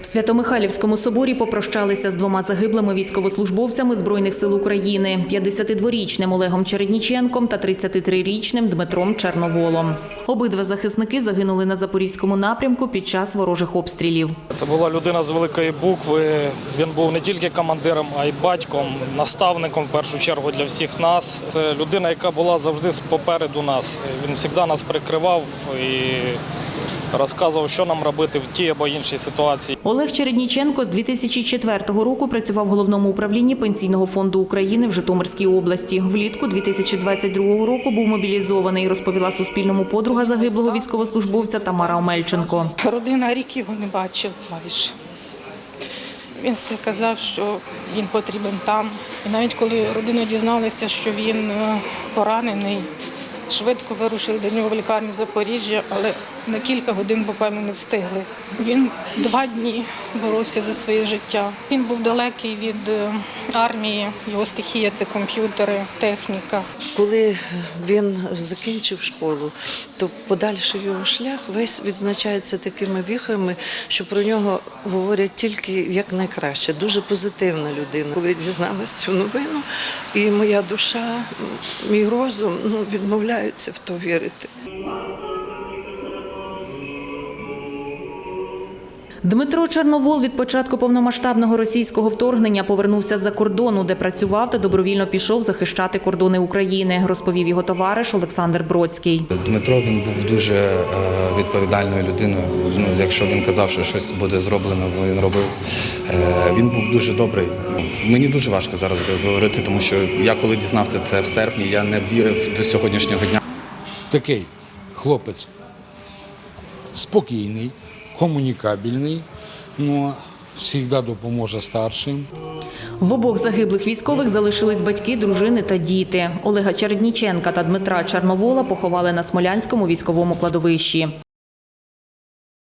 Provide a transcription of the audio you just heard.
В Свято-Михайлівському соборі попрощалися з двома загиблими військовослужбовцями Збройних сил України – 52-річним Олегом Чередніченком та 33-річним Дмитром Черноволом. Обидва захисники загинули на Запорізькому напрямку під час ворожих обстрілів. Це була людина з великої букви. Він був не тільки командиром, а й батьком, наставником в першу чергу для всіх нас. Це людина, яка була завжди попереду нас. Він завжди нас прикривав і розказував, що нам робити в тій або іншій ситуації. Олег Чередніченко з 2004 року працював в головному управлінні Пенсійного фонду України в Житомирській області. Влітку 2022 року був мобілізований, розповіла Суспільному подруга загиблого військовослужбовця Тамара Омельченко. Родина рік його не бачила майже. Він все казав, що він потрібен там. І навіть коли родина дізналася, що він е, поранений, швидко вирушили до нього в лікарню в Запоріжжя, але на кілька годин буквально не встигли. Він два дні боровся за своє життя. Він був далекий від е, армії, його стихія це комп'ютери, техніка. Коли він закінчив школу, то подальший його шлях весь відзначається такими віхами, що про нього говорять тільки як найкраще. Дуже позитивна людина. Коли дізналась цю новину, і моя душа, мій розум ну, відмовляються в то вірити. Дмитро Черновол від початку повномасштабного російського вторгнення повернувся з-за кордону, де працював та добровільно пішов захищати кордони України, розповів його товариш Олександр Бродський. Дмитро він був дуже е, відповідальною людиною. Ну, якщо він казав, що щось буде зроблено, він робив. Е, Він був дуже добрий. Мені дуже важко зараз говорити, тому що я коли дізнався це в серпні, я не вірив до сьогоднішнього дня. такий хлопець спокійний, комунікабельний, ну, завжди допоможе старшим. В обох загиблих військових залишились батьки, дружини та діти. Олега Чередніченка та Дмитра Черновола поховали на Смолянському військовому кладовищі.